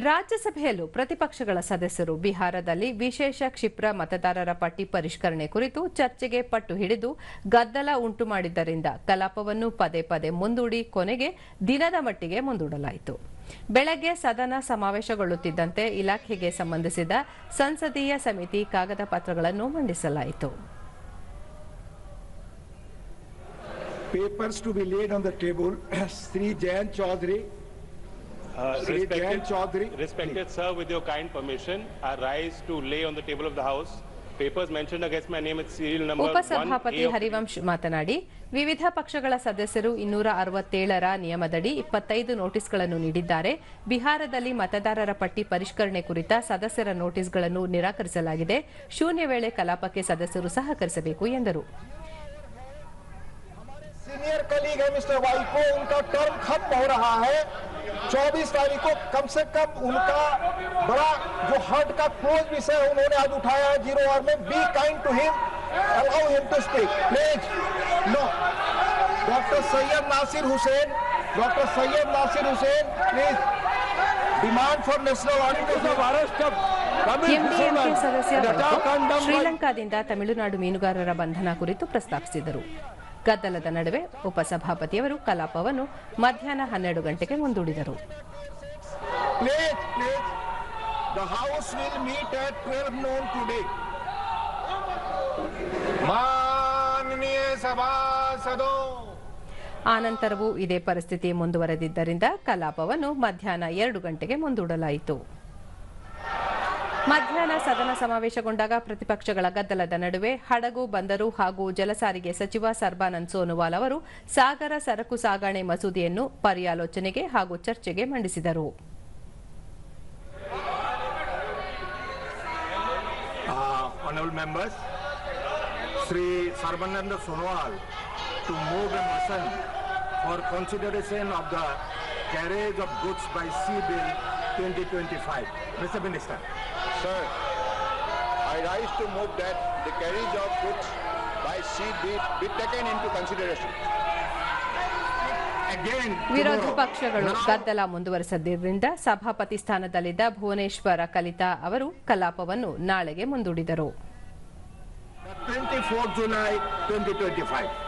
ರಾಜ್ಯಸಭೆಯಲ್ಲೂ ಪ್ರತಿಪಕ್ಷಗಳ ಸದಸ್ಯರು ಬಿಹಾರದಲ್ಲಿ ವಿಶೇಷ ಕ್ಷಿಪ್ರ ಮತದಾರರ ಪಟ್ಟಿ ಪರಿಷ್ಕರಣೆ ಕುರಿತು ಚರ್ಚೆಗೆ ಪಟ್ಟು ಹಿಡಿದು ಗದ್ದಲ ಉಂಟು ಮಾಡಿದ್ದರಿಂದ ಕಲಾಪವನ್ನು ಪದೇ ಪದೇ ಮುಂದೂಡಿ ಕೊನೆಗೆ ದಿನದ ಮಟ್ಟಿಗೆ ಮುಂದೂಡಲಾಯಿತು ಬೆಳಗ್ಗೆ ಸದನ ಸಮಾವೇಶಗೊಳ್ಳುತ್ತಿದ್ದಂತೆ ಇಲಾಖೆಗೆ ಸಂಬಂಧಿಸಿದ ಸಂಸದೀಯ ಸಮಿತಿ ಕಾಗದ ಪತ್ರಗಳನ್ನು ಮಂಡಿಸಲಾಯಿತು papers to be laid the table. Sri Jayan Chaudhary. Uh, Sri Jayan Respected, Chaudhary. respected sir, with your kind permission, I rise to lay on the table of the House papers mentioned against my name at serial number ಉಪಸಭಾಪತಿ 1A of Harivansh ಮಾತನಾಡಿ ವಿವಿಧ ಪಕ್ಷಗಳ ಸದಸ್ಯರು ಇನ್ನೂರ ಅರವತ್ತೇಳರ ನಿಯಮದಡಿ ಇಪ್ಪತ್ತೈದು ನೋಟಿಸ್ಗಳನ್ನು ನೀಡಿದ್ದಾರೆ ಬಿಹಾರದಲ್ಲಿ ಮತದಾರರ ಪಟ್ಟಿ ಪರಿಷ್ಕರಣೆ ಕುರಿತ ಸದಸ್ಯರ ನೋಟಿಸ್ಗಳನ್ನು ನಿರಾಕರಿಸಲಾಗಿದೆ ಶೂನ್ಯ ವೇಳೆ ಕಲಾಪಕ್ಕೆ ಸದಸ್ಯರು ಸಹಕರಿಸಬೇಕು ಎಂದರು सीनियर कलीग है मिस्टर वाइको उनका टर्म खत्म हो रहा है 24 तारीख को कम से कम उनका बड़ा जो हर्ट का क्लोज विषय उन्होंने आज उठाया है जीरो आवर में be kind to him allow him to speak please no doctor Syed Nasir Hussain doctor Syed Nasir Hussain please demand for national audit of arrest of MDMK ಸದಸ್ಯ ವೈಕೋ ಶ್ರೀಲಂಕಾದಿಂದ ತಮಿಳುನಾಡು ಮೀನುಗಾರರ ಬಂಧನ ಕುರಿತು ಪ್ರಸ್ತಾಪಿಸಿದರು ಗದ್ದಲದ ನಡುವೆ ಉಪಸಭಾಪತಿಯವರು ಕಲಾಪವನ್ನು ಮಧ್ಯಾಹ್ನ ಹನ್ನೆರಡು ಗಂಟೆಗೆ ಮುಂದೂಡಿದರು. ಆನಂತರವೂ ಇದೇ ಪರಿಸ್ಥಿತಿ ಮುಂದುವರೆದಿದ್ದರಿಂದ ಕಲಾಪವನ್ನು ಮಧ್ಯಾಹ್ನ ಎರಡು ಗಂಟೆಗೆ ಮುಂದೂಡಲಾಯಿತು. ಮಧ್ಯಾಹ್ನ ಸದನ ಸಮಾವೇಶಗೊಂಡಾಗ ಪ್ರತಿಪಕ್ಷಗಳ ಗದ್ದಲದ ನಡುವೆ ಹಡಗು, ಬಂದರು ಹಾಗೂ ಜಲಸಾರಿಗೆ ಸಚಿವ ಸರ್ಬಾನಂದ್ ಸೋನುವಾಲ್ ಅವರು ಸಾಗರ ಸರಕು ಸಾಗಣೆ ಮಸೂದೆಯನ್ನು ಪರ್ಯಾಲೋಚನೆಗೆ ಹಾಗೂ ಚರ್ಚೆಗೆ ಮಂಡಿಸಿದರು. Shri Sarbananda Sonowal to move for consideration of of by sea bill 2025. Mr. Minister. Sir, I rise to move that the carriage of goods by sea be, be taken into consideration. Again, ವಿರೋಧ ಪಕ್ಷಗಳು ಗದ್ದಲ ಮುಂದುವರೆಸಿದ್ದರಿಂದ ಸಭಾಪತಿ ಸ್ಥಾನದಲ್ಲಿದ್ದ ಭುವನೇಶ್ವರ ಕಲಿತಾ ಅವರು ಕಲಾಪವನ್ನು ನಾಳೆಗೆ ಮುಂದೂಡಿದರು 24 July 2025.